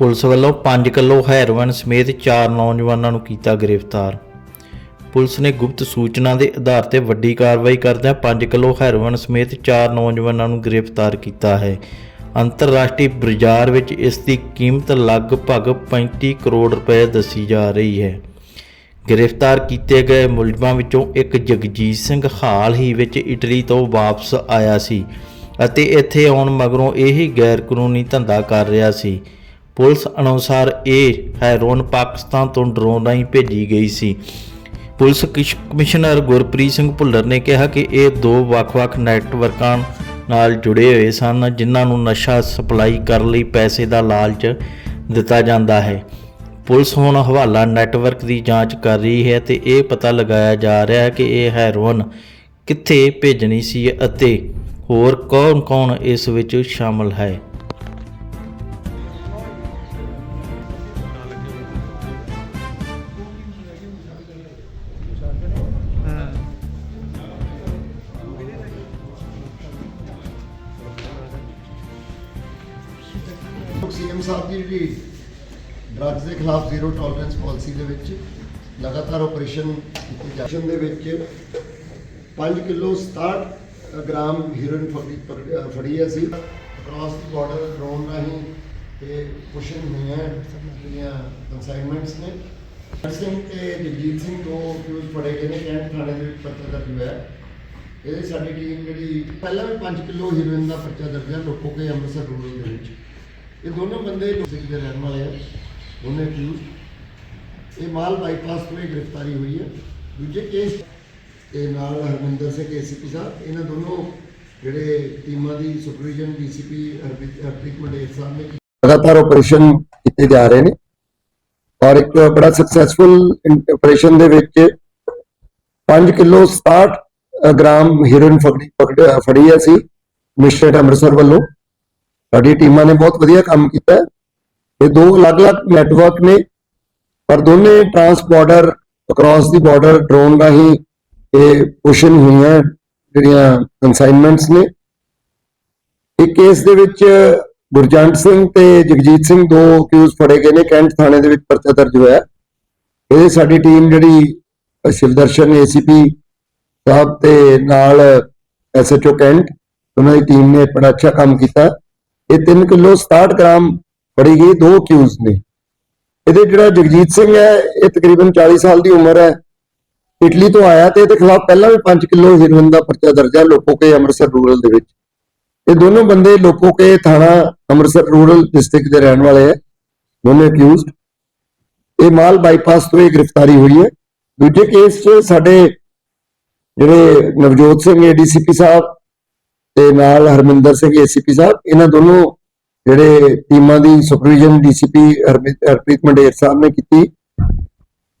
Police ਵੱਲੋਂ 5 kilo heroin ਸਮੇਤ 4 ਨੌਜਵਾਨਾਂ ਨੂੰ ਕੀਤਾ ਗ੍ਰਿਫਤਾਰ। ਪੁਲਿਸ ਨੇ ਗੁਪਤ ਸੂਚਨਾ ਦੇ ਆਧਾਰ ਤੇ ਵੱਡੀ ਕਾਰਵਾਈ ਕਰਦਿਆਂ 5 ਕਿਲੋ ਹੈਰੋਇਨ ਸਮੇਤ 4 ਨੌਜਵਾਨਾਂ ਨੂੰ ਗ੍ਰਿਫਤਾਰ ਕੀਤਾ ਹੈ। ਅੰਤਰਰਾਸ਼ਟਰੀ ਬਾਜ਼ਾਰ ਵਿੱਚ ਇਸ ਦੀ ਕੀਮਤ ਲਗਭਗ 35 ਕਰੋੜ ਰੁਪਏ ਦੱਸੀ ਜਾ ਰਹੀ ਹੈ। ਗ੍ਰਿਫਤਾਰ ਕੀਤੇ ਗਏ ਮੁਲਜ਼ਮਾਂ ਵਿੱਚੋਂ ਇੱਕ ਜਗਜੀਤ ਸਿੰਘ ਹਾਲ ਹੀ ਵਿੱਚ ਇਟਲੀ ਤੋਂ ਵਾਪਸ ਆਇਆ ਸੀ ਅਤੇ ਇੱਥੇ ਆਉਣ ਮਗਰੋਂ ਇਹ ਹੀ ਗੈਰ ਕਾਨੂੰਨੀ ਧੰਦਾ ਕਰ ਰਿਹਾ ਸੀ। ਪੁਲਿਸ ਅਨੁਸਾਰ ਇਹ ਹੈਰੋਨ ਪਾਕਿਸਤਾਨ ਤੋਂ ਡਰੋਨ ਰਾਹੀਂ ਭੇਜੀ ਗਈ ਸੀ। ਪੁਲਿਸ ਕਿਸ਼- ਕਮਿਸ਼ਨਰ ਗੁਰਪ੍ਰੀਤ ਸਿੰਘ ਭੁੱਲਰ ਨੇ ਕਿਹਾ ਕਿ ਇਹ ਦੋ ਵੱਖ-ਵੱਖ ਨੈਟਵਰਕਾਂ ਨਾਲ ਜੁੜੇ ਹੋਏ ਸਨ, ਜਿਨ੍ਹਾਂ ਨੂੰ ਨਸ਼ਾ ਸਪਲਾਈ ਕਰਨ ਲਈ ਪੈਸੇ ਦਾ ਲਾਲਚ ਦਿੱਤਾ ਜਾਂਦਾ ਹੈ। ਪੁਲਿਸ ਹੁਣ ਹਵਾਲਾ ਨੈਟਵਰਕ ਦੀ ਜਾਂਚ ਕਰ ਰਹੀ ਹੈ ਤੇ ਇਹ ਪਤਾ ਲਗਾਇਆ ਜਾ ਰਿਹਾ ਹੈ ਕਿ ਇਹ ਹੈਰੋਨ ਕਿੱਥੇ ਭੇਜਣੀ ਸੀ ਅਤੇ ਹੋਰ ਕੌਣ-ਕੌਣ ਇਸ ਵਿੱਚ ਸ਼ਾਮਲ ਹੈ। ਸੀਐਮ ਸਾਹਿਬ ਦੀ ਜਿਹੜੀ ਡਰੱਗਸ ਦੇ ਖਿਲਾਫ ਜ਼ੀਰੋ ਟੋਲਰੈਂਸ ਪਾਲਿਸੀ ਦੇ ਵਿੱਚ ਲਗਾਤਾਰ ਆਪਰੇਸ਼ਨ ਕੀਤੇ ਜਾ ਰਹੇ ਦੇ ਵਿੱਚ 5 ਕਿਲੋ 67 ਗ੍ਰਾਮ ਹੀਰੋਇਨ ਫੜੀ ਪਕੜ- ਫੜੀ ਹੈ ਸੀ ਅਕ੍ਰੋਸ ਦੀ ਬਾਰਡਰ ਡਰੋਨ ਰਾਹੀਂ ਇਹ ਪੁਸ਼ਨ ਹੋਈਆਂ ਜਿਹੜੀਆਂ ਕਨਸਾਈਨਮੈਂਟਸ ਨੇ। ਹਰ ਸਿੰਘ ਤੇ ਜਗਜੀਤ ਸਿੰਘ ਦੋ ਕਿਉਂ ਫੜੇ ਗਏ ਨੇ, ਕੈਂਟ ਥਾਣੇ ਦੇ ਵਿੱਚ ਪਰਚਾ ਦਰਜ ਹੋਇਆ ਇਹਦੇ ਸਾਡੀ ਟੀਮ ਜਿਹੜੀ ਪਹਿਲਾਂ ਵੀ 5 ਕਿਲੋ ਹੀਰੋਇਨ ਦਾ ਪਰਚਾ ਦਰਜ ਹੈ ਲੋਕੋ ਕੇ ਅੰਮ੍ਰਿਤਸਰ ਰੂਰਲ ਦੇ ਵਿੱਚ। ਇਹ ਦੋਨੋਂ ਬੰਦੇ ਲੋਸਿਕ ਦੇ ਰਹਿਣ ਵਾਲੇ ਆ। ਦੋਨੇ ਅਕਿਊਜ਼ ਇਹ ਮਾਲ ਬਾਈਪਾਸ ਤੋਂ ਗ੍ਰਿਫਤਾਰੀ ਹੋਈ ਹੈ ਦੂਜੇ ਕੇਸ ਇਹ ਨਾਲ ਹਰਮਿੰਦਰ ਸਿੰਘ ਏਸੀਪੀ ਸਾਹਿਬ, ਇਹਨਾਂ ਦੋਨੋਂ ਜਿਹੜੇ ਟੀਮਾਂ ਦੀ ਸੁਪਰਵੀਜ਼ਨ ਡੀਸੀਪੀ ਹਰਪ੍ਰੀਤ ਹਰਪ੍ਰੀਤ ਸਾਹਿਬ ਨੇ ਲਗਾਤਾਰ ਆਪਰੇਸ਼ਨ ਕੀਤੇ ਜਾ ਰਹੇ ਨੇ ਔਰ ਇੱਕ ਬੜਾ ਸਕਸੈਸਫੁਲ ਆਪਰੇਸ਼ਨ ਦੇ ਵਿੱਚ 5 ਕਿਲੋ 67 ਗ੍ਰਾਮ ਹੀਰੋਇਨ ਫੜੀ ਫੜੀ ਹੈ ਸੀ ਮਿਸਟਰ ਅੰਮ੍ਰਿਤਸਰ ਵੱਲੋਂ। ਸਾਡੀ ਟੀਮਾਂ ਨੇ ਬਹੁਤ ਵਧੀਆ ਕੰਮ ਕੀਤਾ ਇਹ ਦੋ ਅਲੱਗ-ਅਲੱਗ ਨੈਟਵਰਕ ਨੇ ਪਰ ਦੋਨੇ transporter across the border drone ਰਾਹੀਂ ਇਹ ਪੁਸ਼ਨ ਹੋਈਆਂ ਜਿਹੜੀਆਂ ਕਨਸਾਈਨਮੈਂਟਸ ਨੇ। ਇੱਕ ਕੇਸ ਦੇ ਵਿੱਚ ਗੁਰਜੰਟ ਸਿੰਘ ਤੇ ਜਗਜੀਤ ਸਿੰਘ ਦੋ ਅਕਿਊਜ਼ ਫੜੇ ਗਏ ਨੇ ਕੈਂਟ ਥਾਣੇ ਦੇ ਵਿੱਚ ਪਰਚਾ ਦਰਜ ਹੋਇਆ ਹੈ। ਇਹਦੇ ਸਾਡੀ ਟੀਮ ਜਿਹੜੀ ਅ, ਸ਼ਿਵਦਰਸ਼ਨ ਏਸੀਪੀ ਸਾਹਿਬ ਤੇ ਨਾਲ ਐਸਐਚਓ ਕੈਂਟ ਉਹਨਾਂ ਦੀ ਟੀਮ ਨੇ ਬੜਾ ਅੱਛਾ ਕੰਮ ਕੀਤਾ। ਇਹ 3 ਕਿਲੋ 67 ਗ੍ਰਾਮ ਫੜੀ ਗਈ, ਦੋ ਅਕਿਊਜ਼ ਨੇ ਇਹਦੇ ਜਿਹੜਾ ਜਗਜੀਤ ਸਿੰਘ ਹੈ, ਇਹ ਤਕਰੀਬਨ 40 ਸਾਲ ਦੀ ਉਮਰ ਹੈ। ਇਟਲੀ ਤੋਂ ਆਇਆ ਤੇ ਇਹਦੇ ਖਿਲਾਫ ਪਹਿਲਾਂ ਵੀ 5 ਕਿਲੋ ਹੀਰੋਇਨ ਦਾ ਪਰਚਾ ਦਰਜ ਹੈ, ਲੋਕੋ ਕੇ ਅੰਮ੍ਰਿਤਸਰ ਰੂਰਲ ਦੇ ਵਿੱਚ। ਇਹ ਦੋਨੋਂ ਬੰਦੇ ਲੋਕੋ ਕੇ ਥਾਣਾ ਅੰਮ੍ਰਿਤਸਰ ਰੂਰਲ ਡਿਸਟ੍ਰਿਕਟ ਦੇ ਰਹਿਣ ਵਾਲੇ ਹੈ, ਦੋਨੇ ਅਕਿਊਜ਼ਡ ਇਹ ਮਾਲ ਬਾਈਪਾਸ ਤੋਂ ਇਹ ਗ੍ਰਿਫਤਾਰੀ ਹੋਈ ਹੈ। ਦੂਜੇ ਕੇਸ 'ਚ ਸਾਡੇ ਜਿਹੜੇ ਨਵਜੋਤ ਸਿੰਘ ਏਡੀਸੀਪੀ ਸਾਹਿਬ ਤੇ ਨਾਲ ਹਰਮਿੰਦਰ ਸਿੰਘ ਏਸੀਪੀ ਸਾਹਿਬ ਇਹਨਾਂ ਦੋਨੋਂ ਜਿਹੜੇ ਟੀਮਾਂ ਦੀ ਸੁਪਰਵੀਜ਼ਨ ਡੀਸੀਪੀ ਹਰਪ੍ਰੀਤ ਮੰਡੇਰ ਸਾਹਿਬ ਨੇ ਕੀਤੀ।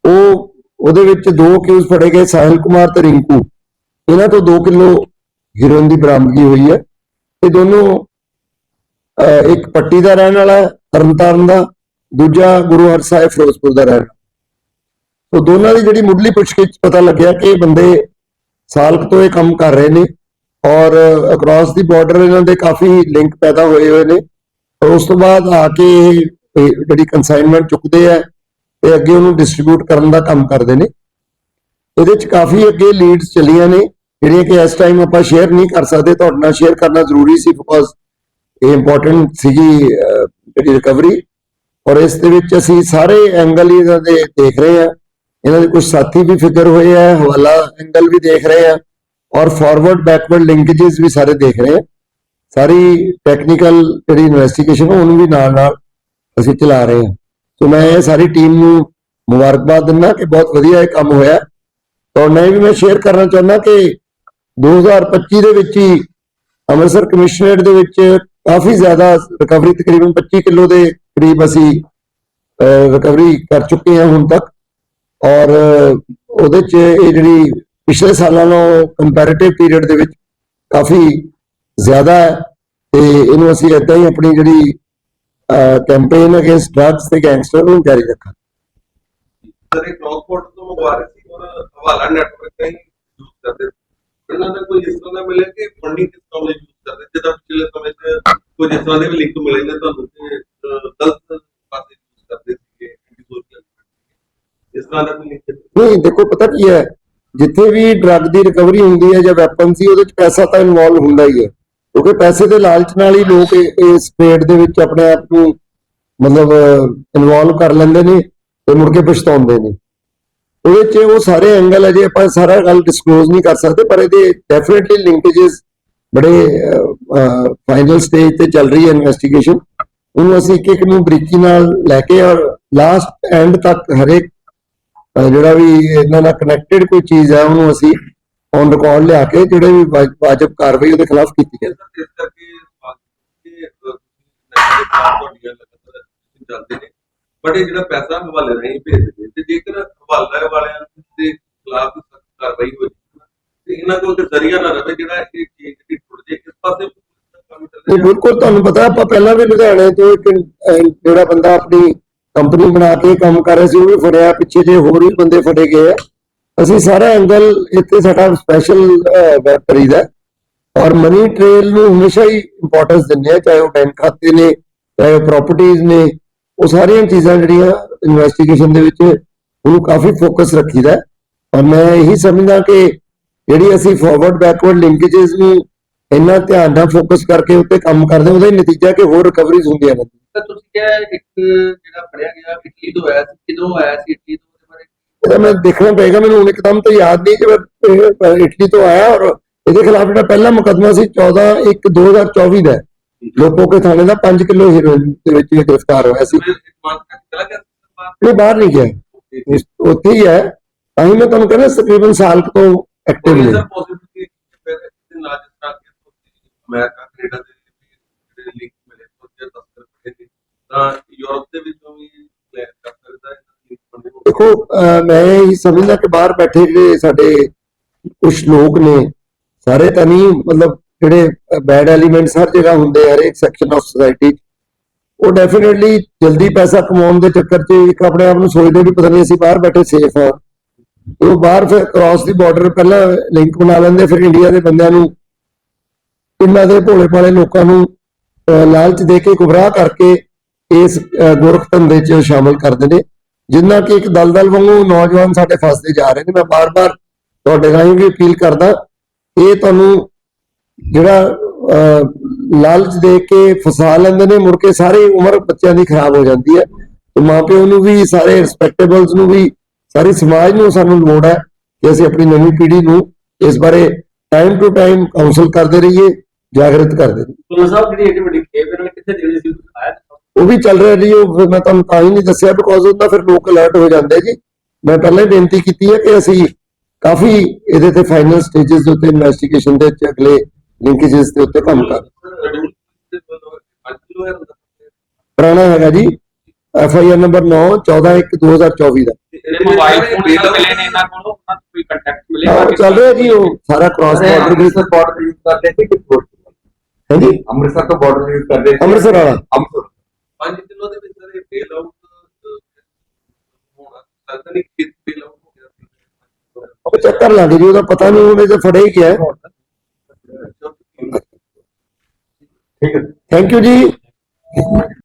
ਉਹ ਉਹਦੇ ਵਿੱਚ ਦੋ ਕਿਊਜ਼ ਫੜੇ ਗਏ ਸਾਹਿਲ ਕੁਮਾਰ ਤੇ ਰਿੰਕੂ। ਇਹਨਾਂ ਤੋਂ 2 ਕਿਲੋ ਹੀਰੋਇਨ ਦੀ ਬਰਾਮਦਗੀ ਹੋਈ ਹੈ। ਇਹ ਦੋਨੋਂ ਇੱਕ ਪੱਟੀ ਦਾ ਰਹਿਣ ਵਾਲਾ ਹੈ, ਤਰਨਤਾਰਨ ਦਾ ਦੂਜਾ ਗੁਰੂ ਹਰ ਸਾਹਿਬ ਫਿਰੋਜ਼ਪੁਰ ਦਾ ਰਹਿਣ ਵਾਲਾ। ਸੋ ਦੋਨਾਂ ਦੀ ਜਿਹੜੀ ਮੁੱਢਲੀ ਪੁੱਛਗਿੱਛ ਪਤਾ ਲੱਗਿਆ ਕਿ ਇਹ ਬੰਦੇ ਸਾਲਕ ਤੋਂ ਇਹ ਕੰਮ ਕਰ ਰਹੇ ਨੇ। ਔਰ ਅਕ੍ਰੋਸ ਦੀ ਬਾਰਡਰ ਇਹਨਾਂ ਦੇ ਕਾਫੀ ਲਿੰਕ ਪੈਦਾ ਹੋਏ ਹੋਏ ਨੇ। ਉਸ ਤੋਂ ਬਾਅਦ ਆ ਕੇ ਇਹ ਜਿਹੜੀ ਕਨਸਾਈਨਮੈਂਟ ਚੁੱਕਦੇ ਆ ਤੇ ਅੱਗੇ ਉਹਨੂੰ ਡਿਸਟ੍ਰੀਬਿਊਟ ਕਰਨ ਦਾ ਕੰਮ ਕਰਦੇ ਨੇ। ਇਹਦੇ ਚ ਕਾਫੀ ਅੱਗੇ ਲੀਡਸ ਚੱਲੀਆਂ ਨੇ, ਜਿਹੜੀਆਂ ਕਿ ਇਸ ਟਾਈਮ ਆਪਾਂ ਸ਼ੇਅਰ ਨਹੀਂ ਕਰ ਸਕਦੇ। ਤੁਹਾਡੇ ਨਾਲ ਸ਼ੇਅਰ ਕਰਨਾ ਜ਼ਰੂਰੀ ਸੀ ਬਿਕੋਜ਼ ਇਹ ਇੰਪੋਰਟੈਂਟ ਸੀਗੀ ਜਿਹੜੀ ਰਿਕਵਰੀ ਔਰ ਇਸ ਦੇ ਵਿੱਚ ਅਸੀਂ ਸਾਰੇ ਐਂਗਲ ਇਹਨਾਂ ਦੇ ਦੇਖ ਰਹੇ ਆ। ਇਹਨਾਂ ਦੇ ਕੁਝ ਸਾਥੀ ਵੀ ਫਿਕਰ ਹੋਏ ਆ, ਹਵਾਲਾ ਐਂਗਲ ਵੀ ਦੇਖ ਰਹੇ ਆ। ਔਰ ਫਾਰਵਰਡ ਬੈਕਵਰਡ ਲਿੰਕੇजेस ਵੀ ਸਾਰੇ ਦੇਖ ਰਹੇ ਆ ਸਾਰੀ ਟੈਕਨੀਕਲ ਜਿਹੜੀ ਇਨਵੈਸਟੀਗੇਸ਼ਨ ਉਹਨੂੰ ਵੀ ਨਾਲ ਨਾਲ ਅਸੀਂ ਚਲਾ ਰਹੇ ਹਾਂ। ਸੋ ਮੈਂ ਇਹ ਸਾਰੀ ਟੀਮ ਨੂੰ ਮੁਬਾਰਕਬਾਦ ਦਿੰਦਾ ਕਿ ਬਹੁਤ ਵਧੀਆ ਇਹ ਕੰਮ ਹੋਇਆ। ਤਾਂ ਮੈਂ ਵੀ ਮੈਂ ਸ਼ੇਅਰ ਕਰਨਾ ਚਾਹੁੰਦਾ ਕਿ 2025 ਦੇ ਵਿੱਚ ਹੀ ਅੰਮ੍ਰਿਤਸਰ ਕਮਿਸ਼ਨਰੇਟ ਦੇ ਵਿੱਚ ਕਾਫੀ ਜ਼ਿਆਦਾ ਰਿਕਵਰੀ ਤਕਰੀਬਨ 25 ਕਿਲੋ ਦੇ ਕਰੀਬ ਅਸੀਂ ਰਿਕਵਰੀ ਕਰ ਚੁੱਕੇ ਹਾਂ ਹੁਣ ਤੱਕ। ਔਰ ਉਹਦੇ ਚ ਇਹ ਜਿਹੜੀ ਪਿਛਲੇ ਸਾਲਾਂ ਨਾਲੋਂ ਕੰਪੈਰੀਟਿਵ ਪੀਰੀਅਡ ਦੇ ਵਿੱਚ ਕਾਫੀ ਜ਼ਿਆਦਾ ਹੈ ਤੇ ਇਹਨੂੰ ਅਸੀਂ ਇਦਾਂ ਹੀ ਆਪਣੀ ਜਿਹੜੀ ਕੈਂਪੇਨ ਅਗੇਂਸਟ ਡਰੱਗਸ ਤੇ ਗੈਂਗਸਟਰ ਨੂੰ ਜਾਰੀ ਰੱਖਾਂ ਸਾਰੇ ਕਲੌਕਪੋਰਟ ਤੋਂ ਮੰਗਵਾ ਰਹੇ ਹਵਾਲਾ ਨੈਟਵਰਕ ਤੇ ਯੂਜ਼ ਕਰਦੇ ਇਹਨਾਂ ਦਾ ਕੋਈ ਇਸ ਤਰ੍ਹਾਂ ਦਾ ਮਿਲਿਆ ਕਿ ਫੰਡਿੰਗ ਕਿਸ ਲਿੰਕ ਮਿਲੇ ਨੇ ਤੁਹਾਨੂੰ ਕਿ ਗਲਤ ਪਾਸੇ ਕਰਦੇ ਸੀਗੇ ਐਂਟੀ ਸੋਸ਼ਲ ਇਸ ਤਰ੍ਹਾਂ ਦਾ ਕੋਈ ਨਹੀਂ ਦੇਖੋ ਪਤਾ ਕੀ ਹੈ? ਜਿੱਥੇ ਵੀ ਡਰੱਗ ਦੀ ਰਿਕਵਰੀ ਹੁੰਦੀ ਹੈ ਜਾਂ ਵੈਪਨ ਸੀ, ਉਹਦੇ ਚ ਪੈਸਾ ਤਾਂ ਇਨਵੋਲਵ ਹੁੰਦਾ ਹੀ ਹੈ। ਕਿਉਂਕਿ ਪੈਸੇ ਦੇ ਲਾਲਚ ਨਾਲ ਹੀ ਲੋਕ ਇਸ ਟ੍ਰੇਡ ਦੇ ਵਿੱਚ ਆਪਣੇ ਆਪ ਨੂੰ ਮਤਲਬ ਇਨਵੋਲਵ ਕਰ ਲੈਂਦੇ ਨੇ ਤੇ ਮੁੜ ਕੇ ਪਛਤਾਉਂਦੇ ਨੇ। ਉਹਦੇ ਚ ਉਹ ਸਾਰੇ ਐਂਗਲ ਹੈ ਜੇ ਆਪਾਂ ਸਾਰਾ ਗੱਲ ਡਿਸਕਲੋਜ਼ ਨਹੀਂ ਕਰ ਸਕਦੇ, ਪਰ ਇਹਦੇ ਡੈਫੀਨਿਟਲੀ ਲਿੰਕੇजेस ਬੜੇ ਫਾਈਨਲ ਸਟੇਜ ਤੇ ਚੱਲ ਰਹੀ ਹੈ ਇਨਵੈਸਟੀਗੇਸ਼ਨ ਉਹਨੂੰ ਅਸੀਂ ਇੱਕ ਇੱਕ ਨੂੰ ਬਰੀਕੀ ਨਾਲ ਲੈ ਕੇ ਔਰ ਲਾਸਟ ਐਂਡ ਤੱਕ ਹਰੇਕ ਜਿਹੜਾ ਵੀ ਇਹਨਾਂ ਨਾਲ ਕਨੈਕਟਡ ਕੋਈ ਚੀਜ਼ ਹੈ ਉਹਨੂੰ ਅਸੀਂ ਔਨ ਰਿਕਾਰਡ ਲਿਆ ਕੇ ਜਿਹੜੇ ਵੀ ਵਾਜਬ ਕਾਰਵਾਈ ਉਹਦੇ ਖਿਲਾਫ ਕੀਤੀ ਇਸ ਕਰਕੇ ਚੱਲਦੇ ਨੇ ਬਟ ਇਹ ਜਿਹੜਾ ਪੈਸਾ ਹਵਾਲੇ ਰਾਹੀਂ ਭੇਜਦੇ ਤੇ ਜੇਕਰ ਹਵਾਲੇ ਵਾਲਿਆਂ ਦੇ ਖਿਲਾਫ ਸਖਤ ਕਾਰਵਾਈ ਹੋ ਜਾਵੇ ਤੇ ਇਹਨਾਂ ਕੋਲ ਤੇ ਜ਼ਰੀਆ ਨਾ ਰਵੇ ਜਿਹੜਾ ਇਹ ਚੀਜ਼ ਜਿਹੜੀ ਟੁੱਟ ਜੇ ਕਿਸ ਪਾਸੇ ਪੁਲਿਸ ਦਾ ਰਿਹਾ? ਬਿਲਕੁਲ ਤੁਹਾਨੂੰ ਪਤਾ ਆਪਾਂ ਪਹਿਲਾਂ ਵੀ ਲੁਧਿਆਣੇ ਤੋਂ ਇੱਕ ਜਿਹੜਾ ਬੰਦਾ ਆਪਣੀ ਕੰਪਨੀ ਬਣਾ ਕੇ ਕੰਮ ਕਰ ਰਿਹਾ ਸੀ, ਉਹ ਵੀ ਫੜਿਆ, ਪਿੱਛੇ ਜੇ ਹੋਰ ਵੀ ਬੰਦੇ ਫੜੇ ਗਏ ਆ ਅਸੀਂ ਸਾਰਾ ਐਂਗਲ ਇੱਥੇ ਸਾਡਾ ਸਪੈਸ਼ਲ ਵਰਕ ਕਰੀਦਾ ਹੈ। ਔਰ ਮਨੀ ਟ੍ਰੇਲ ਨੂੰ ਹਮੇਸ਼ਾ ਹੀ ਇੰਪੋਰਟੈਂਸ ਦਿੰਦੇ ਆ, ਚਾਹੇ ਉਹ ਬੈਂਕ ਖਾਤੇ ਨੇ, ਚਾਹੇ ਉਹ ਪ੍ਰਾਪਰਟੀਆਂ ਨੇ, ਉਹ ਸਾਰੀਆਂ ਚੀਜ਼ਾਂ ਜਿਹੜੀਆਂ ਇਨਵੈਸਟੀਗੇਸ਼ਨ ਦੇ ਵਿੱਚ ਉਹਨੂੰ ਕਾਫੀ ਫੋਕਸ ਰੱਖੀਦਾ ਹੈ। ਔਰ ਮੈਂ ਇਹੀ ਸਮਝਦਾ ਕਿ ਜਿਹੜੀ ਅਸੀਂ ਫਾਰਵਰਡ ਬੈਕਵਰਡ ਲਿੰਕੇजेस ਨੂੰ ਇੰਨਾ ਧਿਆਨ ਨਾਲ ਫੋਕਸ ਕਰਕੇ ਉੱਤੇ ਕੰਮ ਕਰਦੇ ਉਹਦਾ ਹੀ ਨਤੀਜਾ ਕਿ ਹੋਰ ਰਿਕਵਰੀਜ਼ ਹੁੰਦੀਆਂ ਨੇ ਤਾਂ ਤੁਸੀਂ ਕਿਹਾ ਇੱਕ ਜਿਹੜਾ ਫੜਿਆ ਗਿਆ ਇਟਲੀ ਤੋਂ ਆਇਆ ਸੀ ਕਿਦੋਂ ਆਇਆ ਸੀ ਇਟਲੀ ਤੋਂ ਉਹਦੇ ਬਾਰੇ? ਇਹਦਾ ਮੈਂ ਦੇਖਣਾ ਪਏਗਾ ਮੈਨੂੰ ਹੁਣ ਇੱਕਦਮ ਤਾਂ ਯਾਦ ਨਹੀਂ ਕਿ ਮੈਂ ਇਹ ਇਟਲੀ ਤੋਂ ਆਇਆ ਔਰ ਇਹਦੇ ਖਿਲਾਫ ਜਿਹੜਾ ਪਹਿਲਾ ਮੁਕੱਦਮਾ ਸੀ 14 1 2024 ਦਾ। ਲੋਕੋ ਕੇ ਥਾਣੇ ਦਾ 5 ਕਿਲੋ ਹੈਰੋਇਨ ਦੇ ਵਿੱਚ ਇਹ ਗ੍ਰਿਫਤਾਰ ਹੋਇਆ ਸੀ। ਸੀ ਬਾਹਰ ਨਹੀਂ ਗਿਆ। ਉੱਥੇ ਹੀ ਹੈ। ਤਾਂ ਹੀ ਮੈਂ ਤੁਹਾਨੂੰ ਕਹਿੰਦਾ ਤਕਰੀਬਨ ਸਾਲ ਤੋਂ ਐਕਟਿਵ ਨੇ। ਅਮਰੀਕਾ ਕੈਨੇਡਾ ਦੇ ਜਿਹੜੇ ਲਿੰਕ ਮਿਲੇ ਤੋਂ ਜੇ ਤਸਕਰ ਬਣੇ ਨੇ ਤਾਂ ਯੂਰਪ ਦੇ ਵਿੱਚੋਂ ਵੀ ਪਲਾਨ ਕਰ ਸਕਦਾ ਹੈ ਦੇਖੋ ਮੈਂ ਇਹ ਸਮਝਦਾ ਕਿ ਬਾਹਰ ਬੈਠੇ ਜਿਹੜੇ ਸਾਡੇ ਕੁਝ ਲੋਕ ਨੇ, ਸਾਰੇ ਤਾਂ ਨਹੀਂ, ਮਤਲਬ ਜਿਹੜੇ ਬੈਡ ਐਲੀਮੈਂਟਸ ਹਰ ਜਗ੍ਹਾ ਹੁੰਦੇ ਆ ਹਰੇਕ ਸੈਕਸ਼ਨ ਆਫ ਸੋਸਾਇਟੀ ਉਹ ਡੈਫੀਨਿਟਲੀ ਜਲਦੀ ਪੈਸਾ ਕਮਾਉਣ ਦੇ ਚੱਕਰ 'ਚ ਇੱਕ ਆਪਣੇ ਆਪ ਨੂੰ ਸੋਚਦੇ ਵੀ ਪਤਾ ਨਹੀਂ ਅਸੀਂ ਬਾਹਰ ਬੈਠੇ ਸੇਫ ਆ। ਉਹ ਬਾਹਰ ਫਿਰ ਕ੍ਰਾਸ ਦੀ ਬਾਰਡਰ ਪਹਿਲਾਂ ਲਿੰਕ ਬਣਾ ਲੈਂਦੇ, ਫਿਰ ਇੰਡੀਆ ਦੇ ਬੰਦਿਆਂ ਨੂੰ, ਇਹਨਾਂ ਦੇ ਭੋਲੇ ਭਾਲੇ ਲੋਕਾਂ ਨੂੰ, ਅਹ ਲਾਲਚ ਦੇ ਕੇ ਗੁਬਰਾਹ ਕਰਕੇ ਇਸ ਅਹ ਗੋਰਖ ਧੰਦੇ 'ਚ ਸ਼ਾਮਲ ਕਰਦੇ ਨੇ, ਜਿੰਨਾ ਕਿ ਇੱਕ ਦਲਦਲ ਵਾਂਗੂ ਨੌਜਵਾਨ ਸਾਡੇ ਫਸਦੇ ਜਾ ਰਹੇ ਨੇ, ਮੈਂ ਬਾਰ-ਬਾਰ ਤੁਹਾਡੇ ਰਾਹੀਂ ਵੀ ਅਪੀਲ ਕਰਦਾ, ਇਹ ਤੁਹਾਨੂੰ ਜਿਹੜਾ ਲਾਲਚ ਦੇ ਕੇ ਫਸਾ ਲੈਂਦੇ ਨੇ, ਮੁੜ ਕੇ ਸਾਰੀ ਉਮਰ ਬੱਚਿਆਂ ਦੀ ਖਰਾਬ ਹੋ ਜਾਂਦੀ ਹੈ, ਤੇ ਮਾਪਿਓ ਨੂੰ ਵੀ, ਸਾਰੇ ਰਿਸਪੈਕਟੇਬਲਸ ਨੂੰ ਵੀ, ਸਾਰੇ ਸਮਾਜ ਨੂੰ ਸਾਨੂੰ ਲੋੜ ਹੈ ਕਿ ਅਸੀਂ ਆਪਣੀ ਨਵੀਂ ਪੀੜ੍ਹੀ ਨੂੰ ਇਸ ਬਾਰੇ ਟਾਈਮ ਟੂ ਟਾਈਮ ਕਾਉਂਸਲ ਕਰਦੇ ਰਹੀਏ, ਜਾਗਰਤ ਕਰਦੇ ਰਹੀਏ। ਤੁਲਾ ਸਾਹਿਬ, ਜਿਹੜੀ ਏਡੀ ਵੱਡੀ ਖੇਪ ਕਿੱਥੇ ਦੇਣੀ ਸੀ ਆਇਆ ਉਹ ਵੀ ਚੱਲ ਰਿਹਾ ਜੀ ਉਹ ਮੈਂ ਤੁਹਾਨੂੰ ਤਾਂ ਹੀ ਨਹੀਂ ਦੱਸਿਆ ਬਿਕੋਜ਼ ਉਹਦਾ ਫਿਰ ਲੋਕ ਅਲਰਟ ਹੋ ਜਾਂਦੇ ਜੀ। ਮੈਂ ਪਹਿਲਾਂ ਹੀ ਬੇਨਤੀ ਕੀਤੀ ਹੈ ਕਿ ਅਸੀਂ ਕਾਫੀ ਇਹਦੇ ਤੇ ਫਾਈਨਲ ਸਟੇजेस ਦੇ ਉੱਤੇ ਇਨਵੈਸਟੀਗੇਸ਼ਨ ਦੇ ਉੱਤੇ ਅਗਲੇ ਲਿੰਕੇजेस ਦੇ ਉੱਤੇ ਕੰਮ ਕਰ ਪੁਰਾਣਾ ਹੈਗਾ ਜੀ ਐਫ ਆਈ ਆਰ ਨੰਬਰ 9 14 1 2024 ਦਾ। ਮੋਬਾਈਲ ਫੋਨ ਦੇ ਮਿਲੇ ਨੇ ਇਹਨਾਂ ਕੋਲੋਂ ਉਹਨਾਂ ਨੂੰ ਕੋਈ ਕੰਟੈਕਟ ਮਿਲੇਗਾ ਚੱਲ ਰਿਹਾ ਜੀ ਉਹ ਸਾਰਾ cross border business border use ਕਰਦੇ ਸੀ ਕਿ ਹਾਂਜੀ? ਅੰਮ੍ਰਿਤਸਰ ਤੋਂ ਬਾਰਡਰ ਯੂਜ਼ ਕਰਦੇ ਅੰਮ੍ਰਿਤਸਰ ਵਾਲਾ। ਹੋਣਾ ਲੱਗਦਾ ਨਹੀਂ ਕਿ ਬੇਲ ਆਊਟ ਹੋ ਗਿਆ ਸੀ ਉਹ ਚੱਕਰ ਲੱਗ ਜੀ ਉਹਦਾ ਪਤਾ ਨਹੀਂ ਉਹਨੇ ਤੇ ਫੜੇ ਹੀ ਗਿਆ ਠੀਕ ਹੈ ਥੈਂਕ ਯੂ ਜੀ